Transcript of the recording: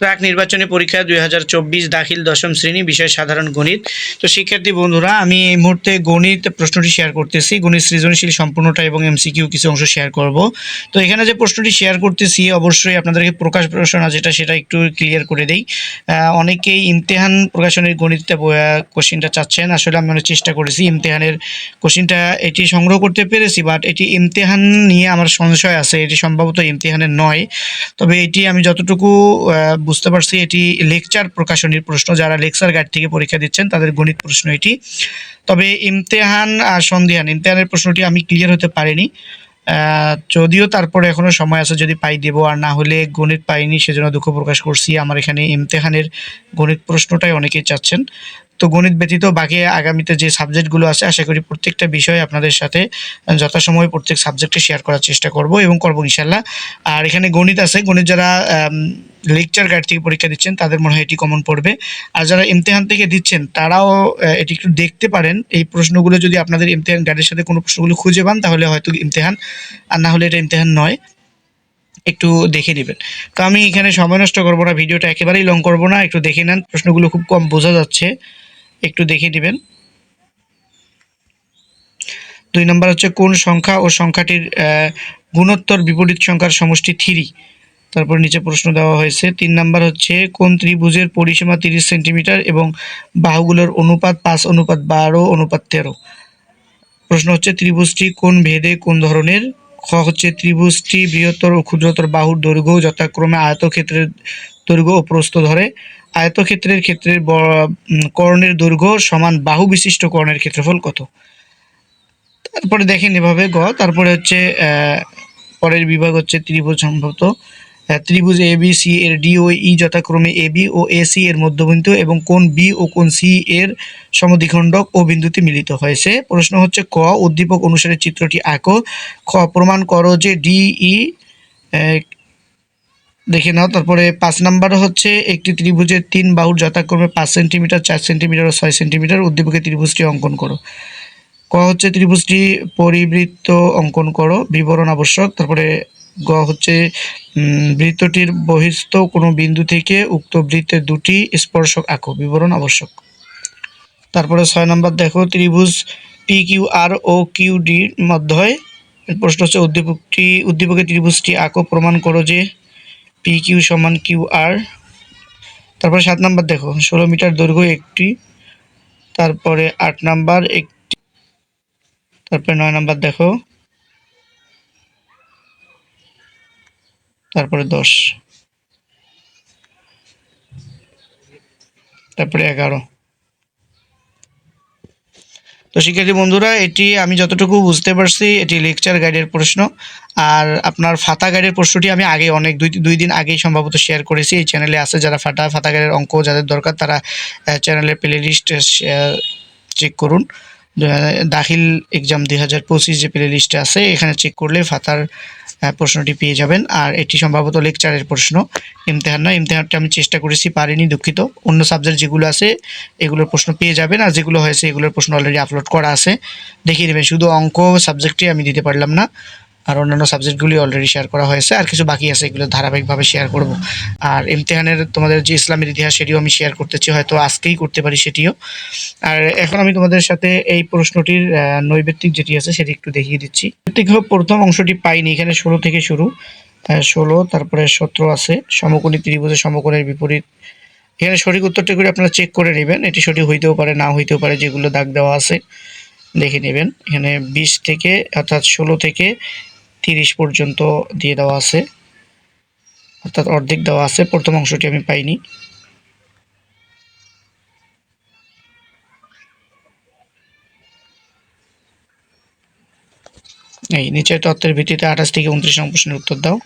প্রাক নির্বাচনী পরীক্ষা দুই হাজার চব্বিশ দাখিল দশম শ্রেণি বিষয় সাধারণ গণিত। তো শিক্ষার্থী বন্ধুরা, আমি এই মুহূর্তে গণিত প্রশ্নটি শেয়ার করতেছি। গণিত সৃজনশীল সম্পূর্ণটা এবং এমসিকিউ কিছু অংশ শেয়ার করব। তো এখানে যে প্রশ্নটি শেয়ার করতেছি, অবশ্যই আপনাদেরকে প্রকাশ প্রকাশনা যেটা সেটা একটু ক্লিয়ার করে দেই। অনেকেই ইমতেহান প্রকাশনের গণিতটা কোশ্চিনটা চাচ্ছেন। আসলে আমি অনেক চেষ্টা করেছি ইমতেহানের কোশ্চিনটা এটি সংগ্রহ করতে পেরেছি বাট এটি ইমতেহান নিয়ে আমার সংশয় আছে। এটি সম্ভবত ইমতেহানের নয়। তবে এটি আমি যতটুকু বুঝতে পারছি, এটি লেকচার প্রকাশনীর প্রশ্ন। যারা লেকচার গাইড থেকে পরীক্ষা দিচ্ছেন, তাদের গণিত প্রশ্ন এটি। তবে ইমতেহান আর সন্দেহান ইমতেহানের প্রশ্নটি আমি ক্লিয়ার হতে পারিনি। যদিও তারপরে এখনও সময় আছে, যদি পাই দেবো, আর না হলে গণিত পাইনি, সেজন্য দুঃখ প্রকাশ করছি। আমার এখানে ইমতেহানের গণিত প্রশ্নটাই অনেকেই চাচ্ছেন। তো গণিত ব্যতীত বাকি আগামীতে যে সাবজেক্টগুলো আছে, আশা করি প্রত্যেকটা বিষয় আপনাদের সাথে যথাসময়ে প্রত্যেক সাবজেক্টে শেয়ার করার চেষ্টা করব এবং করব ইনশাল্লাহ আর এখানে গণিত আছে, গণিত যারা লেকচার গাইড থেকে পরীক্ষা দিচ্ছেন, তাদের মনে হয় এটি কমন পড়বে। আর যারা ইমতেহান থেকে দিচ্ছেন, তারাও এটি একটু দেখতে পারেন। এই প্রশ্নগুলো যদি আপনাদের ইমতেহান গাইডের সাথে কোনো প্রশ্নগুলো খুঁজে পান, তাহলে হয়তো ইমতেহান, আর না হলে এটা ইমতেহান নয়। একটু দেখে নেবেন। তো আমি এখানে সময় নষ্ট করব না, ভিডিওটা একেবারেই লং করব না, একটু দেখে নেন, প্রশ্নগুলো খুব কম বোঝা যাচ্ছে। একটু দেখে নেবেন। দুই নম্বর হচ্ছে, কোন সংখ্যা ও সংখ্যাটির গুণোত্তর বিপরীত সংখ্যার সমষ্টি থ্রি? তারপর নিচে প্রশ্ন দেওয়া হয়েছে, তিন নাম্বার হচ্ছে, কোন ত্রিভুজের পরিসীমা তিরিশ সেন্টিমিটার এবং বাহুগুলোর অনুপাত পাঁচ, অনুপাত বারো, অনুপাত তেরো? প্রশ্ন হচ্ছে, ত্রিভুজটি কোন ভেদে কোন ধরনের? খ হচ্ছে, ত্রিভুজটি বৃহত্তর ও ক্ষুদ্রতর বাহুর দৈর্ঘ্য যথাক্রমে আয়তক্ষেত্রের দৈর্ঘ্য ও প্রস্থ ধরে। আয়তক্ষেত্রের ক্ষেত্রে কর্ণের দৈর্ঘ্য সমান বাহু বিশিষ্ট কর্ণের ক্ষেত্রফল কত? তারপরে দেখেন এভাবে গ, তারপরে হচ্ছে পরের বিভাগ হচ্ছে ত্রিভুজ সম্ভবত। ত্রিভুজ এ বি সি এর ডি ও ই যথাক্রমে A B O A C এর মধ্যবিন্দু এবং কোন বি ও কোন সি এর সমদ্বিখণ্ডক ও বিন্দুতে মিলিত হয়েছে। প্রশ্ন হচ্ছে, ক উদ্দীপক অনুসারে চিত্রটি আঁকো খ, প্রমাণ করো যে ডি ই দেখে নাও। তারপরে পাঁচ নাম্বার হচ্ছে, একটি ত্রিভুজের তিন বাহুর যথাক্রমে পাঁচ সেন্টিমিটার, চার সেন্টিমিটার ও ছয় সেন্টিমিটার উদ্দীপকে ত্রিভুজটি অঙ্কন করো। ক হচ্ছে ত্রিভুজটি পরিবৃত্ত অঙ্কন করো, বিবরণ আবশ্যক। তারপরে গ হচ্ছে বৃত্তটির বহিস্থ কোনো বিন্দু থেকে উক্ত বৃত্তের দুটি স্পর্শক আঁকো, বিবরণ আবশ্যক। তারপরে ছয় নম্বর দেখো, ত্রিভুজ পি কিউ আর ও কিউ ডির মধ্যে। প্রশ্ন হচ্ছে, উদ্দীপকটি, উদ্দীপকের ত্রিভুজটি আঁকো, প্রমাণ করো যে পি কিউ সমান কিউ আর তারপরে সাত নাম্বার দেখো, ষোলো মিটার দৈর্ঘ্য একটি। তারপরে আট নাম্বার একটি। তারপরে নয় নাম্বার দেখো তারপরে দশ। তারপরে এগারো। তো শিক্ষার্থী বন্ধুরা, এটি আমি যতটুকু বুঝতে পারছি, এটি লেকচার গাইডের প্রশ্ন। আর আপনার ফাতা গাইডের প্রশ্নটি আমি আগে অনেক, দুই দুই দিন আগেই সম্ভবত শেয়ার করেছি। এই চ্যানেলে আছে যারা ফাটা ফাতা গাইডের অঙ্ক যাদের দরকার, তারা চ্যানেলের প্লে লিস্ট চেক করুন। দাখিল এক্সাম দুই হাজার পঁচিশ যে প্লে লিস্টে আছে, এখানে চেক করলে ফাতার প্রশ্নটি পেয়ে যাবেন। আর এটি সম্ভবত লেকচারের প্রশ্ন। ইমতেহান নয়, ইমতেহানটা আমি চেষ্টা করেছি, পারিনি, দুঃখিত। অন্য সাবজেক্ট যেগুলো আছে, এগুলোর প্রশ্ন পেয়ে যাবেন। আর যেগুলো হয়েছে, এগুলোর প্রশ্ন অলরেডি আপলোড করা আছে। দেখিয়ে নেবেন শুধু অঙ্ক সাবজেক্টে আমি দিতে পারলাম না। আর অন্যান্য সাবজেক্টগুলি অলরেডি শেয়ার করা হয়েছে, আর কিছু বাকি আছে এগুলো ধারাবাহিকভাবে শেয়ার করব। আর ইমতেহানের তোমাদের যে ইসলামের ইতিহাস সেটিও আমি শেয়ার করতেছি হয়তো আজকেই করতে পারি সেটিও। আর এখন আমি তোমাদের সাথে এই প্রশ্নটির নৈবেত্তিক যেটি আছে সেটি একটু দেখিয়ে দিচ্ছি। প্রথম অংশটি পাইনি, এখানে ষোলো থেকে শুরু। ষোলো, তারপরে সতেরো আছে, সমকোণী ত্রিভুজের সমকোণের বিপরীত। এখানে সঠিক উত্তরটি করে আপনারা চেক করে নেবেন, এটি সঠিক হইতেও পারে, না হইতেও পারে, যেগুলো দাগ দেওয়া আছে, দেখে নেবেন। এখানে বিশ থেকে, অর্থাৎ ষোলো থেকে তিরিশ পর্যন্ত দিয়ে দেওয়া আছে। অর্থাৎ অর্ধেক দেওয়া আছে। প্রথম অংশটি আমি পাইনি। এই নিচের তত্ত্বের ভিত্তিতে আঠাশ থেকে উনত্রিশ নং প্রশ্নের উত্তর দাও।